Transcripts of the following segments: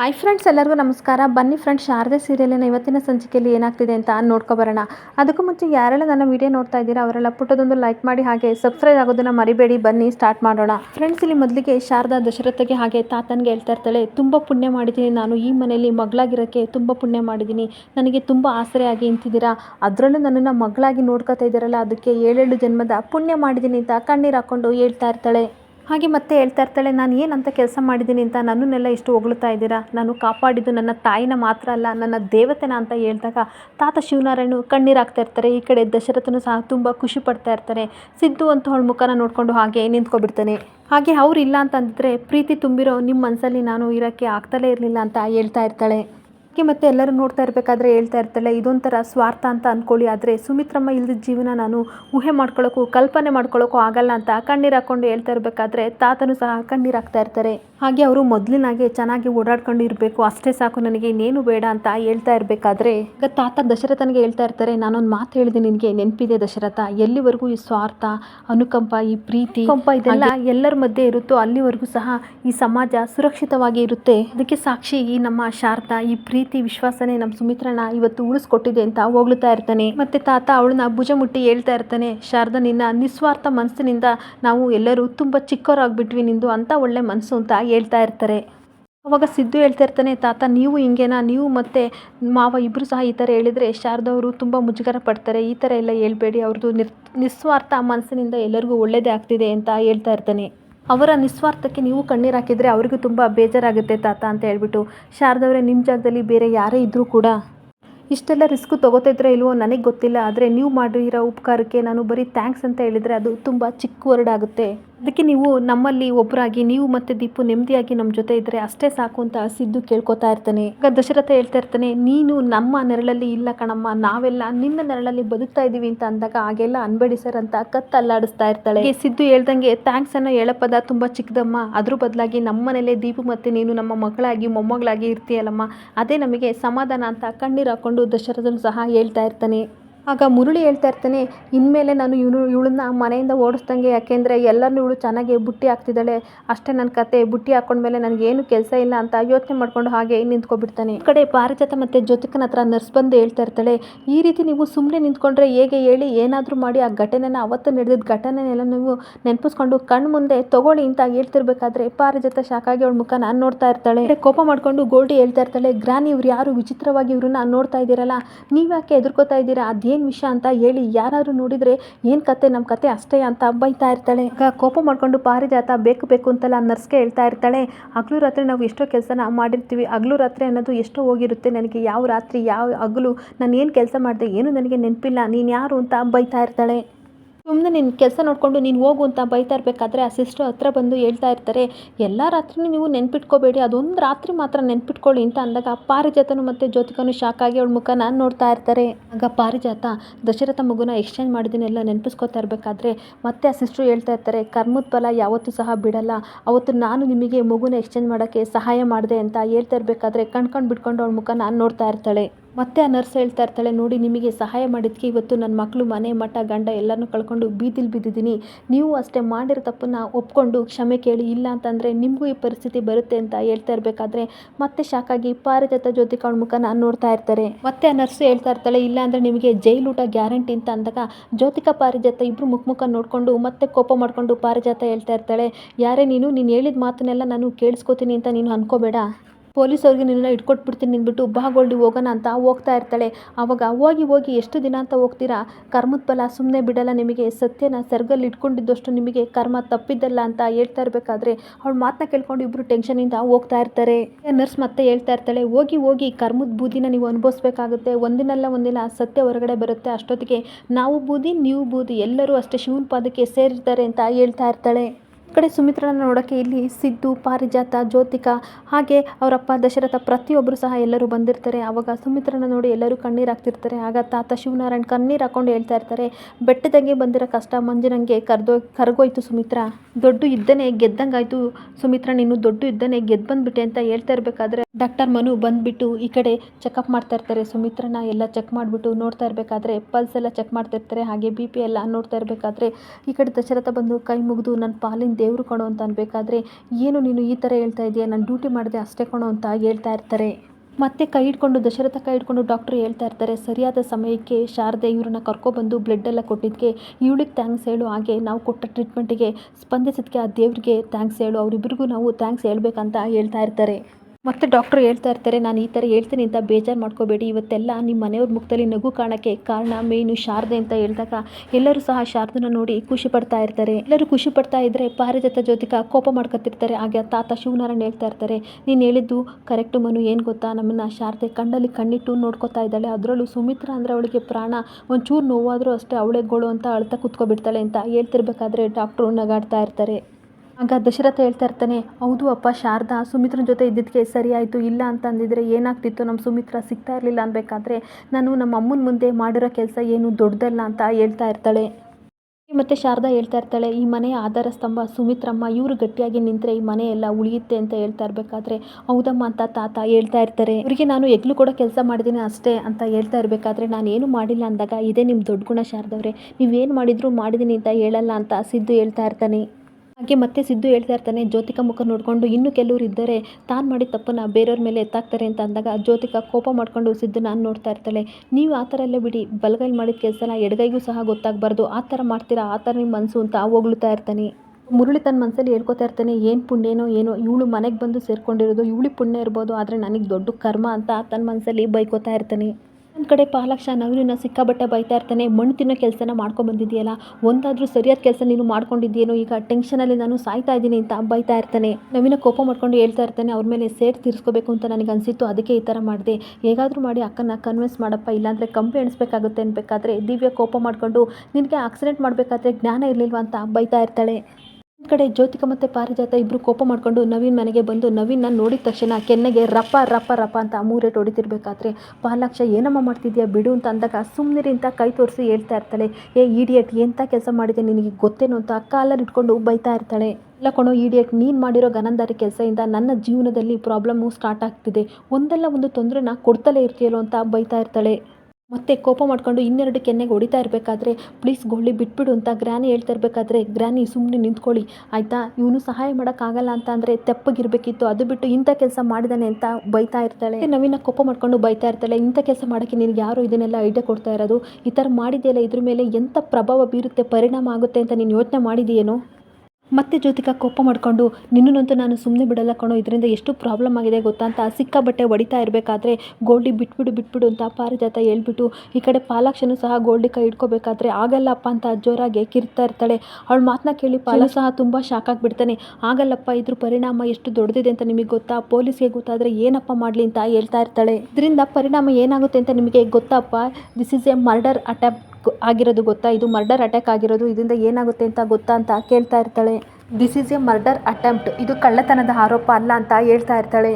Hi friends ಎಲ್ಲರಿಗೂ ನಮಸ್ಕಾರ. ಬನ್ನಿ ಫ್ರೆಂಡ್ಸ್ ಶಾರದೆ ಸೀರಿಯಲಿನ ಇವತ್ತಿನ ಸಂಚಿಕೆಯಲ್ಲಿ ಏನಾಗ್ತಿದೆ ಅಂತ ನೋಡ್ಕೊಬರೋಣ ಅದಕ್ಕೂ ಮುಂಚೆ ಯಾರೆಲ್ಲ ನನ್ನ ವಿಡಿಯೋ ನೋಡ್ತಾ ಇದ್ದೀರಾ, ಅವರೆಲ್ಲ ಪುಟ್ಟದೊಂದು ಲೈಕ್ ಮಾಡಿ ಹಾಗೆ ಸಬ್ಸ್ಕ್ರೈಬ್ ಆಗೋದನ್ನು ಮರಿಬೇಡಿ. ಬನ್ನಿ ಸ್ಟಾರ್ಟ್ ಮಾಡೋಣ. ಫ್ರೆಂಡ್ಸ್ ಇಲ್ಲಿ ಮೊದಲಿಗೆ ಶಾರದಾ ದಶರಥಗೆ ಹಾಗೆ ತಾತನಿಗೆ ಹೇಳ್ತಾ ಇರ್ತಾಳೆ, ತುಂಬ ಪುಣ್ಯ ಮಾಡಿದ್ದೀನಿ. ನಾನು ಈ ಮನೆಯಲ್ಲಿ ಮಗಳಾಗಿರೋಕ್ಕೆ ತುಂಬ ಪುಣ್ಯ ಮಾಡಿದ್ದೀನಿ. ನನಗೆ ತುಂಬ ಆಸರೆಯಾಗಿ ನಿಂತಿದ್ದೀರಾ. ಅದರಲ್ಲೂ ನನ್ನನ್ನು ಮಗಳಾಗಿ ನೋಡ್ಕೋತಾ ಇದ್ದಾರಲ್ಲ, ಅದಕ್ಕೆ ಏಳೇಳು ಜನ್ಮದ ಪುಣ್ಯ ಮಾಡಿದ್ದೀನಿ ಅಂತ ಕಣ್ಣೀರು ಹಾಕ್ಕೊಂಡು ಹೇಳ್ತಾ ಇರ್ತಾಳೆ. ಹಾಗೆ ಮತ್ತೆ ಹೇಳ್ತಾ ಇರ್ತಾಳೆ, ನಾನು ಏನಂತ ಕೆಲಸ ಮಾಡಿದ್ದೀನಿ ಅಂತ ನನ್ನನ್ನೆಲ್ಲ ಇಷ್ಟು ಹೊಗಳ್ತಾ ಇದ್ದೀರಾ? ನಾನು ಕಾಪಾಡಿದ್ದು ನನ್ನ ತಾಯಿನ ಮಾತ್ರ ಅಲ್ಲ, ನನ್ನ ದೇವತೆನ ಅಂತ ಹೇಳಿದಾಗ ತಾತ ಶಿವನಾರಾಯಣು ಕಣ್ಣೀರು ಇರ್ತಾರೆ. ಈ ಕಡೆ ದಶರಥನು ಸಹ ತುಂಬ ಖುಷಿ ಪಡ್ತಾ ಇರ್ತಾರೆ ಸಿದ್ದು ಅಂತ ಅವಳ ಮುಖನ ನೋಡಿಕೊಂಡು ಹಾಗೆ ನಿಂತ್ಕೊಬಿಡ್ತಾನೆ. ಹಾಗೆ ಅವ್ರು ಇಲ್ಲ ಅಂತಂದರೆ ಪ್ರೀತಿ ತುಂಬಿರೋ ನಿಮ್ಮ ಮನಸ್ಸಲ್ಲಿ ನಾನು ಇರೋಕ್ಕೆ ಆಗ್ತಲೇ ಇರಲಿಲ್ಲ ಅಂತ ಹೇಳ್ತಾ ಇರ್ತಾಳೆ. ಹಾಗೆ ಮತ್ತೆ ಎಲ್ಲರೂ ನೋಡ್ತಾ ಇರಬೇಕಾದ್ರೆ ಹೇಳ್ತಾ ಇರ್ತಾಳೆ ಇದೊಂಥರ ಸ್ವಾರ್ಥ ಅಂತ ಅಂದ್ಕೊಳ್ಳಿ ಆದರೆ ಸುಮಿತ್ರಮ್ಮ ಇಲ್ಲದ ಜೀವನ ನಾನು ಊಹೆ ಮಾಡ್ಕೊಳ್ಳೋಕ್ಕೂ ಕಲ್ಪನೆ ಮಾಡ್ಕೊಳ್ಳೋಕ್ಕೂ ಆಗಲ್ಲ ಅಂತ ಕಣ್ಣೀರು ಹಾಕ್ಕೊಂಡು ಹೇಳ್ತಾ ಇರಬೇಕಾದ್ರೆ ತಾತನು ಸಹ ಕಣ್ಣೀರು ಹಾಕ್ತಾ ಇರ್ತಾರೆ. ಹಾಗೆ ಅವರು ಮೊದಲಿನಾಗೆ ಚೆನ್ನಾಗಿ ಓಡಾಡ್ಕೊಂಡು ಇರಬೇಕು. ಅಷ್ಟೇ ಸಾಕು ನನಗೆ ಇನ್ನೇನು ಬೇಡ ಅಂತ ಹೇಳ್ತಾ ಇರಬೇಕಾದ್ರೆ ಈಗ ತಾತ ದಶರಥನಿಗೆ ಹೇಳ್ತಾ ಇರ್ತಾರೆ ನಾನೊಂದು ಮಾತು ಹೇಳಿದೆ ನಿನಗೆ ನೆನಪಿದೆ ದಶರಥ. ಎಲ್ಲಿವರೆಗೂ ಈ ಸ್ವಾರ್ಥ ಅನುಕಂಪ ಈ ಪ್ರೀತಿ ಕಂಪ ಇದೆಲ್ಲ ಎಲ್ಲರ ಮಧ್ಯೆ ಇರುತ್ತೋ ಅಲ್ಲಿವರೆಗೂ ಸಹ ಈ ಸಮಾಜ ಸುರಕ್ಷಿತವಾಗಿ ಇರುತ್ತೆ. ಅದಕ್ಕೆ ಸಾಕ್ಷಿ ಈ ನಮ್ಮ ಶಾರದಾ ಈ ಪ್ರೀತಿ ವಿಶ್ವಾಸನೆ ನಮ್ಮ ಸುಮಿತ್ರನ ಇವತ್ತು ಉಳಿಸ್ಕೊಟ್ಟಿದೆ ಅಂತ ಹೊಗಳ್ತಾ ಇರ್ತಾನೆ. ಮತ್ತೆ ತಾತ ಅವಳನ್ನ ಭುಜ ಮುಟ್ಟಿ ಹೇಳ್ತಾ ಇರ್ತಾನೆ, ಶಾರದಾ, ನಿನ್ನ ನಿಸ್ವಾರ್ಥ ಮನಸ್ಸಿನಿಂದ ನಾವು ಎಲ್ಲರೂ ತುಂಬ ಚಿಕ್ಕವರಾಗ್ಬಿಟ್ವಿ ನಿಂದು ಅಂತ ಒಳ್ಳೆ ಮನಸ್ಸು ಅಂತ ಹೇಳ್ತಾ ಇರ್ತಾರೆ. ಅವಾಗ ಸಿದ್ದು ಹೇಳ್ತಾ ಇರ್ತಾನೆ, ತಾತ, ನೀವು ಹಿಂಗೇನಾ? ನೀವು ಮತ್ತೆ ಮಾವ ಇಬ್ಬರು ಸಹ ಈ ಥರ ಹೇಳಿದರೆ ಶಾರದವರು ತುಂಬ ಮುಜುಗರ ಪಡ್ತಾರೆ. ಈ ಥರ ಎಲ್ಲ ಹೇಳ್ಬೇಡಿ, ಅವ್ರದ್ದು ನಿರ್, ನಿಸ್ವಾರ್ಥ ಮನಸ್ಸಿನಿಂದ ಎಲ್ಲರಿಗೂ ಒಳ್ಳೆಯದೇ ಆಗ್ತಿದೆ ಅಂತ ಹೇಳ್ತಾ ಇರ್ತಾನೆ. ಅವರ ನಿಸ್ವಾರ್ಥಕ್ಕೆ ನೀವು ಕಣ್ಣೀರು ಹಾಕಿದರೆ ಅವರಿಗೂ ತುಂಬ ಬೇಜಾರಾಗುತ್ತೆ ತಾತ ಅಂತ ಹೇಳ್ಬಿಟ್ಟು. ಶಾರದವರೇ ನಿಮ್ಮ ಜಾಗದಲ್ಲಿ ಬೇರೆ ಯಾರೇ ಇದ್ದರೂ ಕೂಡ ಇಷ್ಟೆಲ್ಲ ರಿಸ್ಕ್ ತೊಗೋತಿದ್ರೆ ಇಲ್ವೋ ನನಗೆ ಗೊತ್ತಿಲ್ಲ. ಆದರೆ ನೀವು ಮಾಡಿರೋ ಉಪಕಾರಕ್ಕೆ ನಾನು ಬರೀ ಥ್ಯಾಂಕ್ಸ್ ಅಂತ ಹೇಳಿದರೆ ಅದು ತುಂಬ ಚಿಕ್ಕ ವರ್ಡ್ ಆಗುತ್ತೆ. ಅದಕ್ಕೆ ನೀವು ನಮ್ಮಲ್ಲಿ ಒಬ್ಬರಾಗಿ ನೀವು ಮತ್ತು ದೀಪು ನೆಮ್ಮದಿಯಾಗಿ ನಮ್ಮ ಜೊತೆ ಇದ್ದರೆ ಅಷ್ಟೇ ಸಾಕು ಅಂತ ಸಿದ್ದು ಕೇಳ್ಕೊತಾ ಇರ್ತಾನೆ. ದಶರಥ ಹೇಳ್ತಾ ಇರ್ತಾನೆ, ನೀನು ನಮ್ಮ ನೆರಳಲ್ಲಿ ಇಲ್ಲ ಕಣಮ್ಮ, ನಾವೆಲ್ಲ ನಿನ್ನ ನೆರಳಲ್ಲಿ ಬದುಕ್ತಾ ಇದ್ದೀವಿ ಅಂತ ಅಂದಾಗ ಹಾಗೆಲ್ಲ ಅನ್ಬೇಡಿ ಸರ್ ಅಂತ ಕತ್ತಲ್ಲಾಡಿಸ್ತಾ ಇರ್ತಾಳೆ. ಸಿದ್ದು ಹೇಳ್ದಂಗೆ, ಥ್ಯಾಂಕ್ಸ್ ಅನ್ನೋ ಹೇಳಪ್ಪದ ಪದ ತುಂಬ ಚಿಕ್ಕದಮ್ಮ. ಅದ್ರ ಬದಲಾಗಿ ನಮ್ಮನೇಲೆ ದೀಪು ಮತ್ತು ನೀನು ನಮ್ಮ ಮಕ್ಕಳಾಗಿ ಮೊಮ್ಮಗಳಾಗಿ ಇರ್ತೀಯಲ್ಲಮ್ಮ. ಅದೇ ನಮಗೆ ಸಮಾಧಾನ ಅಂತ ಕಣ್ಣೀರು ಹಾಕೊಂಡು ದಶರಥನು ಸಹ ಹೇಳ್ತಾ ಇರ್ತಾನೆ. ಆಗ ಮುರುಳಿ ಹೇಳ್ತಾ ಇರ್ತಾನೆ, ಇನ್ಮೇಲೆ ನಾನು ಇವನು, ಇವಳನ್ನ ಮನೆಯಿಂದ ಓಡಿಸ್ದಂಗೆ ಯಾಕೆಂದರೆ ಎಲ್ಲರನ್ನೂ ಇವಳು ಚೆನ್ನಾಗಿ ಬುಟ್ಟಿ ಹಾಕ್ತಿದ್ದಾಳೆ. ಅಷ್ಟೇ ನನ್ನ ಕತೆ, ಬುಟ್ಟಿ ಹಾಕೊಂಡ್ಮೇಲೆ ನನಗೇನು ಕೆಲಸ ಇಲ್ಲ ಅಂತ ಯೋಚನೆ ಮಾಡಿಕೊಂಡು ಹಾಗೆ ನಿಂತ್ಕೊಬಿಡ್ತಾನೆ. ಈ ಕಡೆ ಪಾರಿಜಾತ ಮತ್ತು ಜ್ಯೋತಿಕನ ಹತ್ರ ನರ್ಸ್ ಬಂದು ಹೇಳ್ತಾ ಇರ್ತಾಳೆ, ಈ ರೀತಿ ನೀವು ಸುಮ್ಮನೆ ನಿಂತ್ಕೊಂಡ್ರೆ ಹೇಗೆ ಹೇಳಿ ಏನಾದರೂ ಮಾಡಿ ಆ ಘಟನೆನ ಅವತ್ತು ನಡೆದಿದ್ದ ಘಟನೆನೆಲ್ಲ ನೀವು ನೆನಪಿಸ್ಕೊಂಡು ಕಣ್ಣು ಮುಂದೆ ತಗೊಳ್ಳಿ ಅಂತ ಹೇಳ್ತಿರ್ಬೇಕಾದ್ರೆ ಪಾರಿಜಾತ ಶಾಕಾಗಿ ಅವಳ ಮುಖ ನಾನು ನೋಡ್ತಾ ಇರ್ತಾಳೆ. ಕೋಪ ಮಾಡಿಕೊಂಡು ಗೋಲ್ಡಿ ಹೇಳ್ತಾ ಇರ್ತಾಳೆ, ಗ್ರಾನಿ ಇವ್ರು ಯಾರು? ವಿಚಿತ್ರವಾಗಿ ಇವ್ರನ್ನ ನೋಡ್ತಾ ಇದ್ದೀರಲ್ಲ, ನೀವ್ಯಾಕೆ ಎದುರ್ಕೋತಾ ಇದ್ದೀರಾ? ಅದೇನು ವಿಷಯ ಅಂತ ಹೇಳಿ ಯಾರಾದರೂ ನೋಡಿದರೆ ಏನು ಕತೆ ನಮ್ಮ ಕತೆ ಅಷ್ಟೇ ಅಂತ ಬೈತಾ ಇರ್ತಾಳೆ. ಕೋಪ ಮಾಡ್ಕೊಂಡು ಪಾರಿಜಾತ ಬೇಕು ಬೇಕು ಅಂತೆಲ್ಲ ನರ್ಸ್ಗೆ ಹೇಳ್ತಾ ಇರ್ತಾಳೆ. ಹಗಲು ರಾತ್ರಿ ನಾವು ಎಷ್ಟೋ ಕೆಲಸನ ಮಾಡಿರ್ತೀವಿ. ಹಗಲು ರಾತ್ರಿ ಅನ್ನೋದು ಎಷ್ಟೋ ಹೋಗಿರುತ್ತೆ. ನನಗೆ ಯಾವ ರಾತ್ರಿ, ಯಾವ ಹಗಲು, ನಾನು ಏನು ಕೆಲಸ ಮಾಡಿದೆ, ಏನು ನನಗೆ ನೆನಪಿಲ್ಲ, ನೀನು ಯಾರು ಅಂತ ಬೈತಾ ಇರ್ತಾಳೆ. ಸುಮ್ಮನೆ ನಿನ್ನ ಕೆಲಸ ನೋಡಿಕೊಂಡು ನೀನು ಹೋಗು ಅಂತ ಬೈತಾ ಇರಬೇಕಾದ್ರೆ ಆ ಸಿಸ್ಟರ್ ಹತ್ರ ಬಂದು ಹೇಳ್ತಾ ಇರ್ತಾರೆ, ಎಲ್ಲ ರಾತ್ರಿನೂ ನೀವು ನೆನ್ಪಿಟ್ಕೋಬೇಡಿ, ಅದೊಂದು ರಾತ್ರಿ ಮಾತ್ರ ನೆನ್ಪಿಟ್ಕೊಳ್ಳಿ ಅಂತ ಅಂದಾಗ ಪಾರಿಜಾತನು ಮತ್ತು ಜ್ಯೋತಿಕನು ಶಾಕ್ ಆಗಿ ಅವಳ ಮುಖನ ನೋಡ್ತಾ ಇರ್ತಾರೆ. ಆಗ ಪಾರಿಜಾತ ದಶರಥ ಮಗುನ ಎಕ್ಸ್ಚೇಂಜ್ ಮಾಡಿದನ್ನೆಲ್ಲ ನೆನಪಿಸ್ಕೋತಾ ಇರಬೇಕಾದ್ರೆ ಮತ್ತೆ ಆ ಸಿಸ್ಟ್ರು ಹೇಳ್ತಾ ಇರ್ತಾರೆ, ಕರ್ಮದ ಫಲ ಯಾವತ್ತೂ ಸಹ ಬಿಡಲ್ಲ, ಅವತ್ತು ನಾನು ನಿಮಗೆ ಮಗುನ ಎಕ್ಸ್ಚೇಂಜ್ ಮಾಡೋಕ್ಕೆ ಸಹಾಯ ಮಾಡಿದೆ ಅಂತ ಹೇಳ್ತಾ ಇರಬೇಕಾದ್ರೆ ಕಣ್ಕೊಂಡು ಬಿಟ್ಕೊಂಡು ಅವಳ ಮುಖ ನಾನು ನೋಡ್ತಾ ಇರ್ತಾಳೆ. ಮತ್ತೆ ಆ ನರ್ಸ್ ಹೇಳ್ತಾ ಇರ್ತಾಳೆ, ನೋಡಿ, ನಿಮಗೆ ಸಹಾಯ ಮಾಡಿದ್ಕೆ ಇವತ್ತು ನನ್ನ ಮಕ್ಕಳು ಮನೆ, ಮಠ, ಗಂಡ ಎಲ್ಲನೂ ಕಳ್ಕೊಂಡು ಬೀದಿಲಿ ಬಿದ್ದಿದ್ದೀನಿ. ನೀವು ಅಷ್ಟೇ ಮಾಡಿರೋ ತಪ್ಪನ್ನ ಒಪ್ಕೊಂಡು ಕ್ಷಮೆ ಕೇಳಿ, ಇಲ್ಲ ಅಂತಂದರೆ ನಿಮಗೂ ಈ ಪರಿಸ್ಥಿತಿ ಬರುತ್ತೆ ಅಂತ ಹೇಳ್ತಾ ಇರಬೇಕಾದ್ರೆ ಮತ್ತೆ ಶಾಕಾಗಿ ಪಾರಿಜಾತ ಜ್ಯೋತಿ ಕಾಣ್ ಮುಖ ನಾನು ನೋಡ್ತಾ ಇರ್ತಾರೆ. ಮತ್ತೆ ಆ ನರ್ಸು ಹೇಳ್ತಾ ಇರ್ತಾಳೆ, ಇಲ್ಲ ಅಂದರೆ ನಿಮಗೆ ಜೈಲೂಟ ಗ್ಯಾರಂಟಿ ಅಂತ ಅಂದಾಗ ಜ್ಯೋತಿಕಾ ಪಾರಿಜಾತ ಇಬ್ಬರು ಮುಖ ಮುಖ ನೋಡಿಕೊಂಡು ಮತ್ತೆ ಕೋಪ ಮಾಡಿಕೊಂಡು ಪಾರಿಜಾತ ಹೇಳ್ತಾ ಇರ್ತಾಳೆ, ಯಾರೇ ನೀನು ನೀನು ಹೇಳಿದ ಮಾತನ್ನೆಲ್ಲ ನಾನು ಕೇಳಿಸ್ಕೊತೀನಿ ಅಂತ ನೀನು ಅನ್ಕೋಬೇಡ. ಪೊಲೀಸವ್ರಿಗೆ ನಿನ್ನ ಇಟ್ಕೊಟ್ಬಿಡ್ತೀನಿ ನಿನ್ಬಿಟ್ಟು ಬಾಗೊಳ್ಳಿ ಹೋಗೋಣ ಅಂತ ಹೋಗ್ತಾ ಇರ್ತಾಳೆ. ಆವಾಗ ಹೋಗಿ ಹೋಗಿ ಎಷ್ಟು ದಿನ ಅಂತ ಹೋಗ್ತೀರಾ? ಕರ್ಮದ ಫಲ ಸುಮ್ಮನೆ ಬಿಡಲ್ಲ ನಿಮಗೆ. ಸತ್ಯನ ಸರ್ಗಲ್ಲಿ ಇಟ್ಕೊಂಡಿದ್ದಷ್ಟು ನಿಮಗೆ ಕರ್ಮ ತಪ್ಪಿದ್ದಲ್ಲ ಅಂತ ಹೇಳ್ತಾ ಇರಬೇಕಾದ್ರೆ ಅವ್ಳು ಮಾತನ್ನ ಕೇಳ್ಕೊಂಡು ಇಬ್ಬರು ಟೆನ್ಷನಿಂದ ಹೋಗ್ತಾ ಇರ್ತಾರೆ. ನರ್ಸ್ ಮತ್ತೆ ಹೇಳ್ತಾ ಇರ್ತಾಳೆ, ಹೋಗಿ ಹೋಗಿ ಕರ್ಮದ ಬೂದಿನ ನೀವು ಅನುಭವಿಸ್ಬೇಕಾಗುತ್ತೆ. ಒಂದಿನಲ್ಲ ಒಂದಿನ ಸತ್ಯ ಹೊರಗಡೆ ಬರುತ್ತೆ. ಅಷ್ಟೊತ್ತಿಗೆ ನಾವು ಬೂದಿ, ನೀವು ಬೂದಿ, ಎಲ್ಲರೂ ಅಷ್ಟೇ ಶಿವನ ಪಾದಕ್ಕೆ ಸೇರಿರ್ತಾರೆ ಅಂತ ಹೇಳ್ತಾ ಇರ್ತಾಳೆ. ಕಡೆ ಸುಮಿತ್ರನ ನೋಡೋಕ್ಕೆ ಇಲ್ಲಿ ಸಿದ್ದು, ಪಾರಿಜಾತ, ಜ್ಯೋತಿಕ, ಹಾಗೆ ಅವರಪ್ಪ, ದಶರಥ ಪ್ರತಿಯೊಬ್ಬರು ಸಹ ಎಲ್ಲರೂ ಬಂದಿರ್ತಾರೆ. ಆವಾಗ ಸುಮಿತ್ರನ ನೋಡಿ ಎಲ್ಲರೂ ಕಣ್ಣೀರು ಹಾಕ್ತಿರ್ತಾರೆ. ಆಗ ತಾತ ಶಿವನಾರಾಯಣ್ ಕಣ್ಣೀರು ಹಾಕ್ಕೊಂಡು ಹೇಳ್ತಾ ಇರ್ತಾರೆ ಬೆಟ್ಟದಂಗೆ ಬಂದಿರೋ ಕಷ್ಟ, ಮಂಜಿನಂಗೆ ಕರ್ದೋ, ಕರ್ಗೋಯ್ತು ಸುಮಿತ್ರ. ದೊಡ್ಡ ಯುದ್ಧನೇ ಗೆದ್ದಂಗಾಯ್ತು ಸುಮಿತ್ರ ನೀನು ದೊಡ್ಡ ಯುದ್ಧನೇ ಗೆದ್ದು ಬಂದ್ಬಿಟ್ಟೆ ಅಂತ ಹೇಳ್ತಾ ಇರಬೇಕಾದ್ರೆ ಡಾಕ್ಟರ್ ಮನು ಬಂದ್ಬಿಟ್ಟು ಈ ಕಡೆ ಚೆಕಪ್ ಮಾಡ್ತಾ ಇರ್ತಾರೆ. ಸುಮಿತ್ರನ ಎಲ್ಲ ಚೆಕ್ ಮಾಡಿಬಿಟ್ಟು ನೋಡ್ತಾ ಇರಬೇಕಾದ್ರೆ ಪಲ್ಸ್ ಎಲ್ಲ ಚೆಕ್ ಮಾಡ್ತಾ ಇರ್ತಾರೆ. ಹಾಗೆ ಬಿ ಪಿ ಎಲ್ಲ ನೋಡ್ತಾ ಇರಬೇಕಾದ್ರೆ ಈ ಕಡೆ ದಶರಥ ಬಂದು ಕೈ ಮುಗಿದು ನನ್ನ ಪಾಲಿನ ದೇವರು ಕಣೋ ಅಂತ ಅನ್ಬೇಕಾದ್ರೆ, ಏನು ನೀನು ಈ ಥರ ಹೇಳ್ತಾ ಇದೆಯಾ? ನಾನು ಡ್ಯೂಟಿ ಮಾಡಿದೆ ಅಷ್ಟೇ ಕಣೋ ಅಂತ ಹೇಳ್ತಾ ಇರ್ತಾರೆ. ಮತ್ತೆ ಕೈ ಹಿಡ್ಕೊಂಡು, ದಶರಥ ಕೈ ಹಿಡ್ಕೊಂಡು ಡಾಕ್ಟ್ರು ಹೇಳ್ತಾ ಇರ್ತಾರೆ, ಸರಿಯಾದ ಸಮಯಕ್ಕೆ ಶಾರದೆ ಇವ್ರನ್ನ ಕರ್ಕೊಬಂದು ಬ್ಲಡ್ ಎಲ್ಲ ಕೊಟ್ಟಿದ್ದಕ್ಕೆ ಇವಳಿಗೆ ಥ್ಯಾಂಕ್ಸ್ ಹೇಳು, ಹಾಗೆ ನಾವು ಕೊಟ್ಟ ಟ್ರೀಟ್ಮೆಂಟಿಗೆ ಸ್ಪಂದಿಸಿದ್ಕೆ ಆ ದೇವ್ರಿಗೆ ಥ್ಯಾಂಕ್ಸ್ ಹೇಳು ಅವರಿಬ್ಬರಿಗೂ ನಾವು ಥ್ಯಾಂಕ್ಸ್ ಹೇಳಬೇಕಂತ ಹೇಳ್ತಾ ಇರ್ತಾರೆ. ಮತ್ತು ಡಾಕ್ಟ್ರು ಹೇಳ್ತಾ ಇರ್ತಾರೆ, ನಾನು ಈ ಥರ ಹೇಳ್ತೀನಿ ಅಂತ ಬೇಜಾರು ಮಾಡ್ಕೋಬೇಡಿ. ಇವತ್ತೆಲ್ಲ ನಿಮ್ಮ ಮನೆಯವ್ರ ಮುಖದಲ್ಲಿ ನಗು ಕಾಣೋಕ್ಕೆ ಕಾರಣ ಮೇಯ್ನು ಶಾರದೆ ಅಂತ ಹೇಳಿದಾಗ ಎಲ್ಲರೂ ಸಹ ಶಾರದನ ನೋಡಿ ಖುಷಿ ಪಡ್ತಾ ಇರ್ತಾರೆ. ಎಲ್ಲರೂ ಖುಷಿ ಪಡ್ತಾ ಇದ್ದರೆ ಪಾರಿಜಾತ ಜ್ಯೋತಿಕ ಕೋಪ ಮಾಡ್ಕೊತಿರ್ತಾರೆ. ಹಾಗೆ ತಾತ ಶಿವನಾರಾಯಣ ಹೇಳ್ತಾ ಇರ್ತಾರೆ, ನೀನು ಹೇಳಿದ್ದು ಕರೆಕ್ಟು ಮನು, ಏನು ಗೊತ್ತಾ? ನಮ್ಮನ್ನು ಶಾರದೆ ಕಣ್ಣಲ್ಲಿ ಕಣ್ಣಿಟ್ಟು ನೋಡ್ಕೊತಾ ಇದ್ದಾಳೆ. ಅದರಲ್ಲೂ ಸುಮಿತ್ರ ಅಂದರೆ ಅವಳಿಗೆ ಪ್ರಾಣ. ಒಂಚೂರು ನೋವಾದರೂ ಅಷ್ಟೇ ಅವಳೇ ಗೋಳು ಅಂತ ಅಳ್ತಾ ಕುತ್ಕೊಬಿಡ್ತಾಳೆ ಅಂತ ಹೇಳ್ತಿರ್ಬೇಕಾದ್ರೆ ಡಾಕ್ಟ್ರು ನಗಾಡ್ತಾ ಇರ್ತಾರೆ. ಆಗ ದಶರಥ ಹೇಳ್ತಾ ಇರ್ತಾನೆ, ಹೌದು ಅಪ್ಪ, ಶಾರದಾ, ಸುಮಿತ್ರನ ಜೊತೆ ಇದ್ದಿದ್ದಕ್ಕೆ ಸರಿ ಆಯಿತು ಇಲ್ಲ ಅಂತ ಅಂದಿದ್ರೆ ಏನಾಗ್ತಿತ್ತು? ನಮ್ಮ ಸುಮಿತ್ರ ಸಿಗ್ತಾ ಇರಲಿಲ್ಲ ಅನ್ಬೇಕಾದ್ರೆ ನಾನು ನಮ್ಮ ಅಮ್ಮನ ಮುಂದೆ ಮಾಡಿರೋ ಕೆಲಸ ಏನು ದೊಡ್ಡದಲ್ಲ ಅಂತ ಹೇಳ್ತಾ ಇರ್ತಾಳೆ. ಮತ್ತು ಶಾರದಾ ಹೇಳ್ತಾ ಇರ್ತಾಳೆ, ಈ ಮನೆಯ ಆಧಾರ ಸ್ತಂಭ ಸುಮಿತ್ರಮ್ಮ, ಇವರು ಗಟ್ಟಿಯಾಗಿ ನಿಂತರೆ ಈ ಮನೆ ಎಲ್ಲ ಉಳಿಯುತ್ತೆ ಅಂತ ಹೇಳ್ತಾ ಇರಬೇಕಾದ್ರೆ ಹೌದಮ್ಮ ಅಂತ ತಾತ ಹೇಳ್ತಾ ಇರ್ತಾರೆ. ಇವರಿಗೆ ನಾನು ಎಗ್ಲು ಕೂಡ ಕೆಲಸ ಮಾಡಿದ್ದೀನಿ ಅಷ್ಟೇ ಅಂತ ಹೇಳ್ತಾ ಇರಬೇಕಾದ್ರೆ ನಾನು ಏನು ಮಾಡಿಲ್ಲ ಅಂದಾಗ, ಇದೇ ನಿಮ್ಮ ದೊಡ್ಡ ಗುಣ ಶಾರದವ್ರೆ ನೀವೇನು ಮಾಡಿದ್ರು ಮಾಡಿದ್ದೀನಿ ಅಂತ ಹೇಳಲ್ಲ ಅಂತ ಸಿದ್ದು ಹೇಳ್ತಾ ಇರ್ತಾನೆ. ಹಾಗೆ ಮತ್ತೆ ಸಿದ್ದು ಹೇಳ್ತಾ ಇರ್ತಾನೆ, ಜ್ಯೋತಿಕಾ ಮುಖ ನೋಡಿಕೊಂಡು ಇನ್ನೂ ಕೆಲವರು ಇದ್ದರೆ ತಾನು ಮಾಡಿದ ತಪ್ಪನ್ನು ಬೇರೆಯವ್ರ ಮೇಲೆ ಎತ್ತಾಕ್ತಾರೆ ಅಂತ ಅಂದಾಗ ಜ್ಯೋತಿಕಾ ಕೋಪ ಮಾಡ್ಕೊಂಡು ಸಿದ್ದು ನಾನು ನೋಡ್ತಾ ಇರ್ತಾಳೆ. ನೀವು ಆ ಥರ ಎಲ್ಲ ಬಿಡಿ ಬಲಗೈಲಿ ಮಾಡಿದ ಕೆಲಸನ ಎಡಗೈಗೂ ಸಹ ಗೊತ್ತಾಗಬಾರ್ದು. ಆ ಥರ ಮಾಡ್ತೀರಾ, ಆ ಥರ ನಿಮ್ಮ ಮನಸ್ಸು ಅಂತ ಹೋಗ್ಲುತ್ತಾ ಇರ್ತಾನೆ. ಮುರುಳಿ ತನ್ನ ಮನಸ್ಸಲ್ಲಿ ಹೇಳ್ಕೊತಾ ಇರ್ತಾನೆ, ಏನು ಪುಣ್ಯನೋ ಏನೋ, ಇವಳು ಮನೆಗೆ ಬಂದು ಸೇರ್ಕೊಂಡಿರೋದು ಇವಳಿ ಪುಣ್ಯ ಇರ್ಬೋದು, ಆದರೆ ನನಗೆ ದೊಡ್ಡ ಕರ್ಮ ಅಂತ ತನ್ನ ಮನಸ್ಸಲ್ಲಿ ಬೈಕೋತಾ ಇರ್ತಾನೆ. ಒಂದು ಕಡೆ ಪಾಲಕ್ಷ ನವೀನ ಸಿಕ್ಕಾಬಟ್ಟೆ ಬೈತಾ ಇರ್ತಾನೆ, ಮಣ್ಣು ತಿನ್ನೋ ಕೆಲಸನ ಮಾಡ್ಕೊಂಡ್ಬಂದಿದೆಯಲ್ಲ ಒಂದಾದರೂ ಸರಿಯಾದ ಕೆಲಸ ನೀನು ಮಾಡ್ಕೊಂಡಿದ್ದೀನೋ ಈಗ ಟೆನ್ಷನಲ್ಲಿ ನಾನು ಸಾಯ್ತಾ ಇದ್ದೀನಿ ಅಂತ ಬೈತಾ ಇರ್ತಾನೆ. ನವೀನ ಕೋಪ ಮಾಡ್ಕೊಂಡು ಹೇಳ್ತಾ ಇರ್ತಾನೆ, ಅವ್ರ ಮೇಲೆ ಸೇಟ್ ತೀರಿಸ್ಕೋಬೇಕು ಅಂತ ನನಗೆ ಅನಿಸಿತ್ತು, ಅದಕ್ಕೆ ಈ ಥರ ಮಾಡಿದೆ. ಹೇಗಾದರೂ ಮಾಡಿ ಅಕ್ಕನ ಕನ್ವಿನ್ಸ್ ಮಾಡಪ್ಪ, ಇಲ್ಲಾಂದರೆ ಕಂಪಿ ಎಣಿಸ್ಬೇಕಾಗುತ್ತೆ ಅನ್ಬೇಕಾದ್ರೆ ದಿವ್ಯ ಕೋಪ ಮಾಡಿಕೊಂಡು ನಿನಗೆ ಆಕ್ಸಿಡೆಂಟ್ ಮಾಡಬೇಕಾದ್ರೆ ಜ್ಞಾನ ಇರಲಿಲ್ವ ಅಂತ ಬೈತಾ ಇರ್ತಾಳೆ. ಕಡೆ ಜ್ಯೋತಿಕ ಮತ್ತು ಪಾರಿಜಾತ ಇಬ್ಬರು ಕೋಪ ಮಾಡಿಕೊಂಡು ನವೀನ್ ಮನೆಗೆ ಬಂದು ನವೀನ್ನ ನೋಡಿದ ತಕ್ಷಣ ಕೆನ್ನೆಗೆ ರಪ್ಪ ರಪ್ಪ ರಪ್ಪ ಅಂತ ಮೂರೇಟ್ ಹೊಡಿತಿರ್ಬೇಕಾದ್ರೆ, ಪಾಲಾಕ್ಷ, ಏನಮ್ಮ ಮಾಡ್ತಿದ್ಯಾ ಬಿಡು ಅಂತ ಅಂದಾಗ ಸುಮ್ಮನಿರಿ ಅಂತ ಕೈ ತೋರಿಸಿ ಹೇಳ್ತಾ ಇರ್ತಾಳೆ. ಏ ಈಡಿಯಟ್ ಎಂಥ ಕೆಲಸ ಮಾಡಿದೆ ನಿನಗೆ ಗೊತ್ತೇನು ಅಂತ ಕಾಲರ್ ಇಟ್ಕೊಂಡು ಬೈತಾ ಇರ್ತಾಳೆ. ಇಲ್ಲ ಕೊಣೋ ಈಡಿಯಟ್ ನೀನು ಮಾಡಿರೋ ಗನಂದಾರಿ ಕೆಲಸದಿಂದ ನನ್ನ ಜೀವನದಲ್ಲಿ ಪ್ರಾಬ್ಲಮ್ಮು ಸ್ಟಾರ್ಟ್ ಆಗ್ತಿದೆ. ಒಂದಲ್ಲ ಒಂದು ತೊಂದರೆನ ಕೊಡ್ತಲೇ ಇರ್ತೀಯಲ್ಲೋ ಅಂತ ಬೈತಾ ಇರ್ತಾಳೆ. ಮತ್ತೆ ಕೋಪ ಮಾಡ್ಕೊಂಡು ಇನ್ನೆರಡು ಕೆನ್ನೆಗೆ ಹೊಡಿತಾ ಇರಬೇಕಾದ್ರೆ, ಪ್ಲೀಸ್ ಗೋಳಿ ಬಿಟ್ಬಿಡು ಅಂತ ಗ್ರ್ಯಾನಿ ಹೇಳ್ತಾ ಇರಬೇಕಾದ್ರೆ ಗ್ರ್ಯಾನಿ ಸುಮ್ಮನೆ ನಿಂತ್ಕೊಳ್ಳಿ. ಆಯಿತಾ? ಇವನು ಸಹಾಯ ಮಾಡೋಕ್ಕಾಗಲ್ಲ ಅಂತ ಅಂದರೆ ತೆಪ್ಪಗಿರಬೇಕಿತ್ತು. ಅದು ಬಿಟ್ಟು ಇಂಥ ಕೆಲಸ ಮಾಡಿದಾನೆ ಅಂತ ಬೈತಾ ಇರ್ತಾಳೆ. ನವೀನ ಕೋಪ ಮಾಡ್ಕೊಂಡು ಬೈತಾ ಇರ್ತಾಳೆ. ಇಂಥ ಕೆಲಸ ಮಾಡೋಕ್ಕೆ ನಿನಗೆ ಯಾರು ಇದನ್ನೆಲ್ಲ ಐಡಿಯಾ ಕೊಡ್ತಾ ಇರೋದು? ಈ ಥರ ಮಾಡಿದೆಯಲ್ಲ ಇದ್ರ ಮೇಲೆ ಎಂಥ ಪ್ರಭಾವ ಬೀರುತ್ತೆ, ಪರಿಣಾಮ ಆಗುತ್ತೆ ಅಂತ ನೀನು ಯೋಚನೆ ಮಾಡಿದೆಯೇನೋ ಮತ್ತೆ ಜ್ಯೋತಿಕಾ ಕೋಪ ಮಾಡಿಕೊಂಡು ನಿನ್ನನ್ನಂತೂ ನಾನು ಸುಮ್ಮನೆ ಬಿಡಲ್ಲ ಕಣೋ ಇದರಿಂದ ಎಷ್ಟು ಪ್ರಾಬ್ಲಮ್ ಆಗಿದೆ ಗೊತ್ತಾ ಅಂತ ಸಿಕ್ಕಾಬಟ್ಟೆ ಹೊಡಿತಾ ಇರಬೇಕಾದ್ರೆ ಗೋಲ್ಡಿ ಬಿಟ್ಬಿಡು ಬಿಟ್ಬಿಡು ಅಂತ ಪಾರಿಜಾತ ಹೇಳ್ಬಿಟ್ಟು ಈ ಕಡೆ ಪಾಲಾಕ್ಷನು ಸಹ ಗೋಲ್ಡಿ ಕೈ ಇಟ್ಕೋಬೇಕಾದ್ರೆ ಆಗಲ್ಲಪ್ಪ ಅಂತ ಜೋರಾಗಿ ಕಿರ್ತಾ ಇರ್ತಾಳೆ. ಅವಳ ಮಾತನ್ನ ಕೇಳಿ ಪಾಲ ಸಹ ತುಂಬ ಶಾಕ್ ಆಗಿಬಿಡ್ತಾನೆ. ಆಗಲ್ಲಪ್ಪ ಇದ್ರ ಪರಿಣಾಮ ಎಷ್ಟು ದೊಡ್ಡದಿದೆ ಅಂತ ನಿಮಗೆ ಗೊತ್ತಾ? ಪೊಲೀಸ್ಗೆ ಗೊತ್ತಾದರೆ ಏನಪ್ಪ ಮಾಡಲಿ ಅಂತ ಹೇಳ್ತಾ ಇರ್ತಾಳೆ. ಇದರಿಂದ ಪರಿಣಾಮ ಏನಾಗುತ್ತೆ ಅಂತ ನಿಮಗೆ ಗೊತ್ತಪ್ಪ? This is a murder attack ಆಗಿರೋದು ಗೊತ್ತಾ? ಇದು ಮರ್ಡರ್ ಅಟ್ಯಾಕ್ ಆಗಿರೋದು. ಇದರಿಂದ ಏನಾಗುತ್ತೆ ಅಂತ ಗೊತ್ತಾ ಅಂತ ಕೇಳ್ತಾ ಇರ್ತಾಳೆ. This is a murder attempt ಇದು ಕಳ್ಳತನದ ಆರೋಪ ಅಲ್ಲ ಅಂತ ಹೇಳ್ತಾ ಇರ್ತಾಳೆ.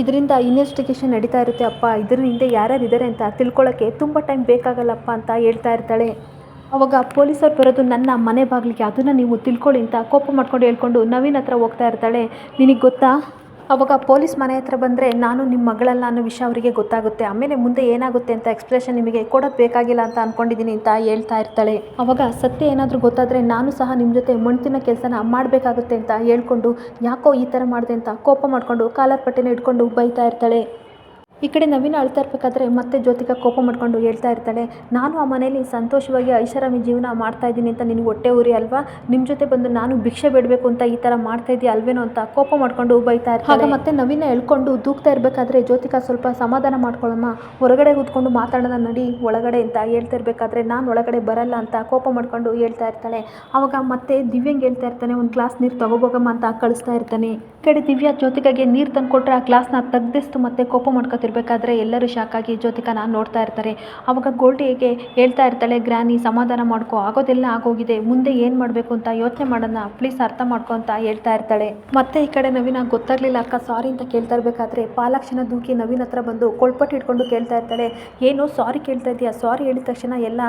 ಇದರಿಂದ ಇನ್ವೆಸ್ಟಿಗೇಷನ್ ನಡೀತಾ ಇರುತ್ತೆ ಅಪ್ಪ. ಇದ್ರ ಹಿಂದೆ ಯಾರ್ಯಾರು ಇದ್ದಾರೆ ಅಂತ ತಿಳ್ಕೊಳ್ಳೋಕ್ಕೆ ತುಂಬ ಟೈಮ್ ಬೇಕಾಗಲ್ಲಪ್ಪ ಅಂತ ಹೇಳ್ತಾ ಇರ್ತಾಳೆ. ಅವಾಗ ಪೊಲೀಸರು ಬರೋದು ನನ್ನ ಮನೆ ಬಾಗಿಲಿಗೆ. ಅದನ್ನು ನೀವು ತಿಳ್ಕೊಳ್ಳಿ ಅಂತ ಕೋಪ ಮಾಡ್ಕೊಂಡು ಹೇಳ್ಕೊಂಡು ನವೀನ್ ಹತ್ರ ಹೋಗ್ತಾ ಇರ್ತಾಳೆ. ನಿನಗೆ ಗೊತ್ತಾ? ಅವಾಗ ಪೊಲೀಸ್ ಮನೆ ಹತ್ರ ಬಂದರೆ ನಾನು ನಿಮ್ಮ ಮಗಳಲ್ಲ ಅನ್ನೋ ವಿಷಯ ಅವರಿಗೆ ಗೊತ್ತಾಗುತ್ತೆ. ಆಮೇಲೆ ಮುಂದೆ ಏನಾಗುತ್ತೆ ಅಂತ ಎಕ್ಸ್ಪ್ರೆಷನ್ ನಿಮಗೆ ಕೊಡೋದು ಬೇಕಾಗಿಲ್ಲ ಅಂತ ಅಂದ್ಕೊಂಡಿದ್ದೀನಿ ಅಂತ ಹೇಳ್ತಾ ಇರ್ತಾಳೆ. ಅವಾಗ ಸತ್ಯ ಏನಾದರೂ ಗೊತ್ತಾದರೆ ನಾನು ಸಹ ನಿಮ್ಮ ಜೊತೆ ಮಣ್ತಿನ ಕೆಲಸನ ಮಾಡಬೇಕಾಗುತ್ತೆ ಅಂತ ಹೇಳ್ಕೊಂಡು, ಯಾಕೋ ಈ ಥರ ಮಾಡಿದೆ ಅಂತ ಕೋಪ ಮಾಡಿಕೊಂಡು ಕಾಲರ್ ಪಟ್ಟಿನ ಇಟ್ಕೊಂಡು ಬೈತಾ ಇರ್ತಾಳೆ. ಈ ಕಡೆ ನವೀನ ಅಳ್ತಾ ಇರ್ಬೇಕಾದ್ರೆ ಮತ್ತೆ ಜ್ಯೋತಿಕಾ ಕೋಪ ಮಾಡ್ಕೊಂಡು ಹೇಳ್ತಾ ಇರ್ತಾಳೆ. ನಾನು ಆ ಮನೇಲಿ ಸಂತೋಷವಾಗಿ ಐಷಾರಾಮಿ ಜೀವನ ಮಾಡ್ತಾ ಇದ್ದೀನಿ ಅಂತ ನಿನಗೆ ಹೊಟ್ಟೆ ಉರಿ ಅಲ್ವಾ? ನಿಮ್ಮ ಜೊತೆ ಬಂದು ನಾನು ಭಿಕ್ಷೆ ಬೇಡಬೇಕು ಅಂತ ಈ ಥರ ಮಾಡ್ತಾ ಇದೀಯ ಅಲ್ವೇನೋ ಅಂತ ಕೋಪ ಮಾಡ್ಕೊಂಡು ಬೈತಾ ಇರ್ತಾರೆ ಆಗ ಮತ್ತೆ ನವೀನ ಎಳ್ಕೊಂಡು ದೂಕ್ತಾ ಇರಬೇಕಾದ್ರೆ ಜ್ಯೋತಿಕ ಸ್ವಲ್ಪ ಸಮಾಧಾನ ಮಾಡ್ಕೊಳ್ಳಮ್ಮ ಹೊರಗಡೆ ಕೂತ್ಕೊಂಡು ಮಾತಾಡೋಣ ನಡಿ, ಒಳಗಡೆ ಅಂತ ಹೇಳ್ತಾ ಇರಬೇಕಾದ್ರೆ ನಾನು ಒಳಗಡೆ ಬರಲ್ಲ ಅಂತ ಕೋಪ ಮಾಡ್ಕೊಂಡು ಹೇಳ್ತಾ ಇರ್ತಾಳೆ. ಅವಾಗ ಮತ್ತೆ ದಿವ್ಯಂಗೆ ಹೇಳ್ತಾ ಇರ್ತಾನೆ, ಒಂದು ಗ್ಲಾಸ್ ನೀರು ತಗೋಬೋಗಮ್ಮ ಅಂತ ಕಳಿಸ್ತಾ ಇರ್ತಾನೆ. ಈ ಕಡೆ ದಿವ್ಯಾ ಜ್ಯೋತಿಕಾಗೆ ನೀರು ತಂದು ಕೊಟ್ಟರೆ ಆ ಗ್ಲಾಸ್ನ ತೆಗ್ದಿಸ್ತು ಮತ್ತೆ ಕೋಪ ಮಾಡ್ಕೊತಿರ್ಬೇಕು ಆಗ್ತಿರ್ಬೇಕಾದ್ರೆ ಎಲ್ಲರೂ ಶಾಕಾಗಿ ಜ್ಯೋತಿಕನ ನೋಡ್ತಾ ಇರ್ತಾರೆ. ಅವಾಗ ಗೋಲ್ಡಿಗೆ ಹೇಳ್ತಾ ಇರ್ತಾಳೆ ಗ್ರಾನಿ ಸಮಾಧಾನ ಮಾಡ್ಕೋ, ಆಗೋದೆಲ್ಲ ಆಗೋಗಿದೆ. ಮುಂದೆ ಏನು ಮಾಡಬೇಕು ಅಂತ ಯೋಚನೆ ಮಾಡೋಣ. ಪ್ಲೀಸ್ ಅರ್ಥ ಮಾಡ್ಕೊ ಅಂತ ಹೇಳ್ತಾ ಇರ್ತಾಳೆ. ಮತ್ತೆ ಈ ಕಡೆ ನವೀನ ಗೊತ್ತಾಗ್ಲಿಲ್ಲ. ಅಕ್ಕ ಸಾರಿ ಅಂತ ಕೇಳ್ತಾ ಇರಬೇಕಾದ್ರೆ ಪಾಲಾಕ್ಷನ ದೂಕಿ ನವೀನ್ ಹತ್ರ ಬಂದು ಕೊಳ್ಪಟ್ಟು ಇಟ್ಕೊಂಡು ಕೇಳ್ತಾ ಇರ್ತಾಳೆ. ಏನು ಸಾರಿ ಕೇಳ್ತಾ ಇದೆಯಾ ಸಾರಿ ಹೇಳಿದ ತಕ್ಷಣ ಎಲ್ಲ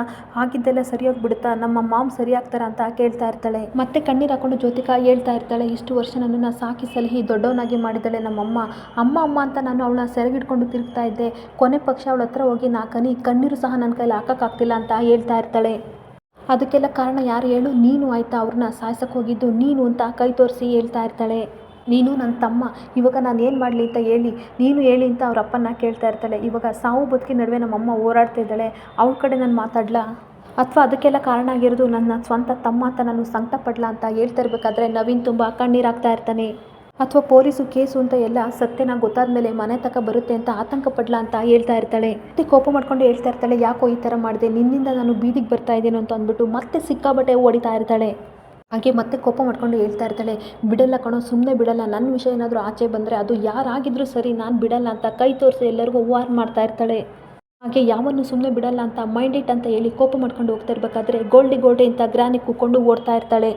ಆಗಿದ್ದೆಲ್ಲ ಸರಿಯಾಗಿ ಬಿಡುತ್ತಾ? ನಮ್ಮ ಮಾಮ್ ಸರಿ ಅಂತ ಕೇಳ್ತಾ ಇರ್ತಾಳೆ. ಮತ್ತೆ ಕಣ್ಣೀರು ಹಾಕೊಂಡು ಜ್ಯೋತಿಕಾ ಹೇಳ್ತಾ ಇರ್ತಾಳೆ, ಇಷ್ಟು ವರ್ಷ ನನ್ನನ್ನು ಸಾಕಿ ಸಲಹಿ ದೊಡ್ಡವನಾಗಿ ಮಾಡಿದ್ದಾಳೆ ನಮ್ಮಮ್ಮ. ಅಮ್ಮ ಅಮ್ಮ ಅಂತ ನಾನು ಅವಳನ್ನ ಸೆರಗಿಡ್ಕೊಂಡು ತಿರುಗ್ತಾ ಇದ್ದೆ. ಕೊನೆ ಪಕ್ಷ ಅವಳ ಹತ್ರ ಹೋಗಿ ನಾ ಕನಿ ಕಣ್ಣೀರು ಸಹ ನನ್ನ ಕೈಲಿ ಹಾಕೋಕ್ಕಾಗ್ತಿಲ್ಲ ಅಂತ ಹೇಳ್ತಾ ಇರ್ತಾಳೆ. ಅದಕ್ಕೆಲ್ಲ ಕಾರಣ ಯಾರು ಹೇಳು, ನೀನು ಆಯ್ತಾ ಅವ್ರನ್ನ ಸಾಯಿಸಕ್ಕೆ ಹೋಗಿದ್ದು, ನೀನು ಅಂತ ಕೈ ತೋರಿಸಿ ಹೇಳ್ತಾ ಇರ್ತಾಳೆ. ನೀನು ನನ್ನ ತಮ್ಮ, ಇವಾಗ ನಾನು ಏನು ಮಾಡಲಿ ಅಂತ ಹೇಳಿ, ನೀನು ಹೇಳಿ ಅಂತ ಅವ್ರ ಅಪ್ಪನ ಕೇಳ್ತಾ ಇರ್ತಾಳೆ. ಇವಾಗ ಸಾವು ಬದುಕಿ ನಡುವೆ ನಮ್ಮಮ್ಮ ಹೋರಾಡ್ತಾ ಇದ್ದಾಳೆ. ಅವಳ ಕಡೆ ನಾನು ಮಾತಾಡ್ಲಾ? ಅಥವಾ ಅದಕ್ಕೆಲ್ಲ ಕಾರಣ ಆಗಿರೋದು ನನ್ನ ಸ್ವಂತ ತಮ್ಮ ಅಂತ ನಾನು ಸಂಕಟ ಪಡ್ಲಾ ಅಂತ ಹೇಳ್ತಾ ಇರಬೇಕಾದ್ರೆ ನವೀನ್ ತುಂಬ ಕಣ್ಣೀರಾಗ್ತಾ ಇರ್ತಾನೆ. ಅಥವಾ ಪೊಲೀಸು ಕೇಸು ಅಂತ ಎಲ್ಲ ಸತ್ಯನ ಗೊತ್ತಾದ ಮೇಲೆ ಮನೆ ತಕ ಬರುತ್ತೆ ಅಂತ ಆತಂಕ ಪಡ್ಲಾ ಅಂತ ಹೇಳ್ತಾ ಇರ್ತಾಳೆ. ಮತ್ತೆ ಕೋಪ ಮಾಡ್ಕೊಂಡು ಹೇಳ್ತಾ ಇರ್ತಾಳೆ, ಯಾಕೋ ಈ ಥರ ಮಾಡಿದೆ, ನಿನ್ನಿಂದ ನಾನು ಬೀದಿಗೆ ಬರ್ತಾ ಇದ್ದೇನೆ ಅಂತ ಅಂದ್ಬಿಟ್ಟು ಮತ್ತೆ ಸಿಕ್ಕಾಬಟ್ಟೆ ಹೊಡಿತಾ ಇರ್ತಾಳೆ. ಹಾಗೆ ಮತ್ತೆ ಕೋಪ ಮಾಡ್ಕೊಂಡು ಹೇಳ್ತಾ ಇರ್ತಾಳೆ, ಬಿಡಲ್ಲ ಕಣೋ ಸುಮ್ಮನೆ ಬಿಡಲ್ಲ ನನ್ನ ವಿಷಯ ಏನಾದರೂ ಆಚೆ ಬಂದರೆ ಅದು ಯಾರಾಗಿದ್ರೂ ಸರಿ, ನಾನು ಬಿಡಲ್ಲ ಅಂತ ಕೈ ತೋರಿಸಿ ಎಲ್ಲರಿಗೂ ವಾರ್ ಮಾಡ್ತಾ ಇರ್ತಾಳೆ. ಹಾಗೆ ಯಾವನ್ನು ಸುಮ್ಮನೆ ಬಿಡಲ್ಲ ಅಂತ ಮೈಂಡ್ ಇಟ್ ಅಂತ ಹೇಳಿ ಕೋಪ ಮಾಡ್ಕೊಂಡು ಹೋಗ್ತಾ ಇರಬೇಕಾದ್ರೆ ಗೋಲ್ಡಿ ಗೋಲ್ಡಿ ಅಂತ ಗ್ರಾನಿ ಕೂಕೊಂಡು ಓಡ್ತಾ ಇರ್ತಾಳೆ.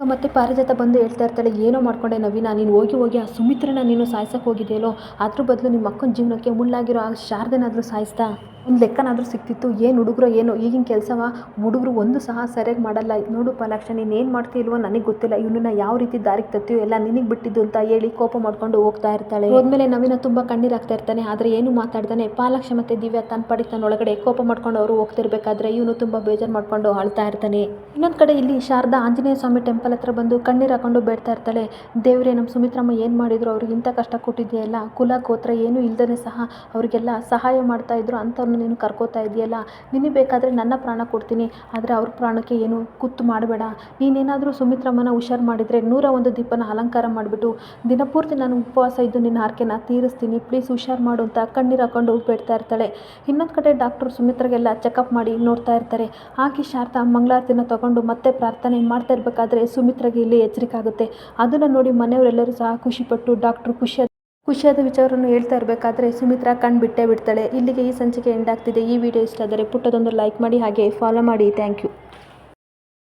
ಮತ್ತೆ ಪಾರಿಜಾತ ಬಂದು ಹೇಳ್ತಾ ಇರ್ತಾಳೆ, ಏನೋ ಮಾಡ್ಕೊಂಡೆ ನವೀನ, ನೀನು ಹೋಗಿ ಹೋಗಿ ಆ ಸುಮಿತ್ರನ ನೀನು ಸಾಯಿಸಕ್ಕೆ ಹೋಗಿದೆಯಲ್ಲೋ? ಅದ್ರ ಬದಲು ನಿಮ್ಮ ಅಕ್ಕನ ಜೀವನಕ್ಕೆ ಮುಳ್ಳಾಗಿರೋ ಆ ಶಾರದೆನಾದರೂ ಸಾಯಿಸ್ತಾ? ಒಂದು ಲೆಕ್ಕನಾದರೂ ಸಿಕ್ತಿತ್ತು, ಏನು ಹುಡುಗರು, ಏನು ಈಗಿನ ಕೆಲಸವ, ಹುಡುಗರು ಒಂದು ಸಹ ಸರಿಯಾಗಿ ಮಾಡಲ್ಲ. ನೋಡು ಪಾಲಾಕ್ಷ, ನೀನು ಏನು ಮಾಡ್ತೀಲ್ವೋ ನನಗೆ ಗೊತ್ತಿಲ್ಲ. ಇವನನ್ನ ಯಾವ ರೀತಿ ದಾರಿಗೆ ತರ್ತೀಯೋ ಎಲ್ಲ ನಿನಗೆ ಬಿಟ್ಟಿದ್ದು ಅಂತ ಹೇಳಿ ಕೋಪ ಮಾಡ್ಕೊಂಡು ಹೋಗ್ತಾ ಇರ್ತಾಳೆ. ಹೋದ್ಮೇಲೆ ನವೀನ ತುಂಬ ಕಣ್ಣೀರಾಗ್ತಾ ಇರ್ತಾನೆ, ಆದರೆ ಏನು ಮಾತಾಡ್ತಾನೆ ಪಾಲಾಕ್ಷ ಮತ್ತು ದಿವ್ಯಾ ತನ್ನ ಪಡಿ ಕೋಪ ಮಾಡ್ಕೊಂಡು ಅವರು ಹೋಗ್ತಿರ್ಬೇಕಾದ್ರೆ ಇವನು ತುಂಬ ಬೇಜಾರು ಮಾಡ್ಕೊಂಡು ಅಳ್ತಾ ಇರ್ತಾನೆ. ಇನ್ನೊಂದು ಕಡೆ ಇಲ್ಲಿ ಶಾರದಾ ಆಂಜನೇಯ ಸ್ವಾಮಿ ಟೆಂಪಲ್ ಹತ್ರ ಬಂದು ಕಣ್ಣೀರು ಹಾಕೊಂಡು ಬೇಡ್ತಾ ಇರ್ತಾಳೆ. ದೇವರೇ ನಮ್ಮ ಸುಮಿತ್ರಮ್ಮ ಏನು ಮಾಡಿದ್ರು, ಅವ್ರಿಗೆ ಇಂಥ ಕಷ್ಟ ಕೊಟ್ಟಿದೆಯಲ್ಲ ಕುಲ, ಗೋತ್ರ ಏನೂ ಇಲ್ಲದೇ ಸಹ ಅವರಿಗೆಲ್ಲ ಸಹಾಯ ಮಾಡ್ತಾ ಇದ್ರು ಅಂಥವ್ರನ್ನ ನೀನು ಕರ್ಕೋತಾ ಇದೆಯಲ್ಲ? ನಿನಗೆ ಬೇಕಾದರೆ ನನ್ನ ಪ್ರಾಣ ಕೊಡ್ತೀನಿ. ಆದರೆ ಅವ್ರ ಪ್ರಾಣಕ್ಕೆ ಏನು ಕುತ್ತು ಮಾಡಬೇಡ. ನೀನೇನಾದರೂ ಸುಮಿತ್ರಮ್ಮನ ಹುಷಾರು ಮಾಡಿದರೆ ನೂರ ಒಂದು ದೀಪನ ಅಲಂಕಾರ ಮಾಡಿಬಿಟ್ಟು ದಿನಪೂರ್ತಿ ನಾನು ಉಪವಾಸ ಇದ್ದು ನಿನ್ನ ಆರ್ಕೆನ ತೀರಿಸ್ತೀನಿ. ಪ್ಲೀಸ್ ಹುಷಾರು ಮಾಡು ಅಂತ ಕಣ್ಣೀರು ಹಾಕೊಂಡು ಬೇಡ್ತಾ ಇರ್ತಾಳೆ. ಇನ್ನೊಂದು ಕಡೆ ಡಾಕ್ಟರ್ ಸುಮಿತ್ರಗೆಲ್ಲ ಚೆಕಪ್ ಮಾಡಿ ನೋಡ್ತಾ ಇರ್ತಾರೆ. ಆಕೆ ಶಾರದಾ ಮಂಗಳಾರತಿನ ತಗೊಂಡು ಮತ್ತೆ ಪ್ರಾರ್ಥನೆ ಮಾಡ್ತಾ ಇರಬೇಕಾದ್ರೆ ಸುಮಿತ್ರಗೆ ಇಲ್ಲಿ ಎಚ್ಚರಿಕೆ ಆಗುತ್ತೆ. ಅದನ್ನು ನೋಡಿ ಮನೆಯವರೆಲ್ಲರೂ ಸಹ ಖುಷಿಪಟ್ಟು ಡಾಕ್ಟ್ರು ಖುಷಿ ಖುಷಿಯಾದ ವಿಚಾರವನ್ನು ಹೇಳ್ತಾ ಇರಬೇಕಾದ್ರೆ ಸುಮಿತ್ರಾ ಕಣ್ಣು ಬಿಟ್ಟೇ ಬಿಡ್ತಾಳೆ. ಇಲ್ಲಿಗೆ ಈ ಸಂಚಿಕೆ ಎಂಡ್ ಆಗ್ತಿದೆ. ಈ ವಿಡಿಯೋ ಇಷ್ಟ ಆದರೆ ಪುಟ್ಟದೊಂದು ಲೈಕ್ ಮಾಡಿ ಹಾಗೆ ಫಾಲೋ ಮಾಡಿ. Thank you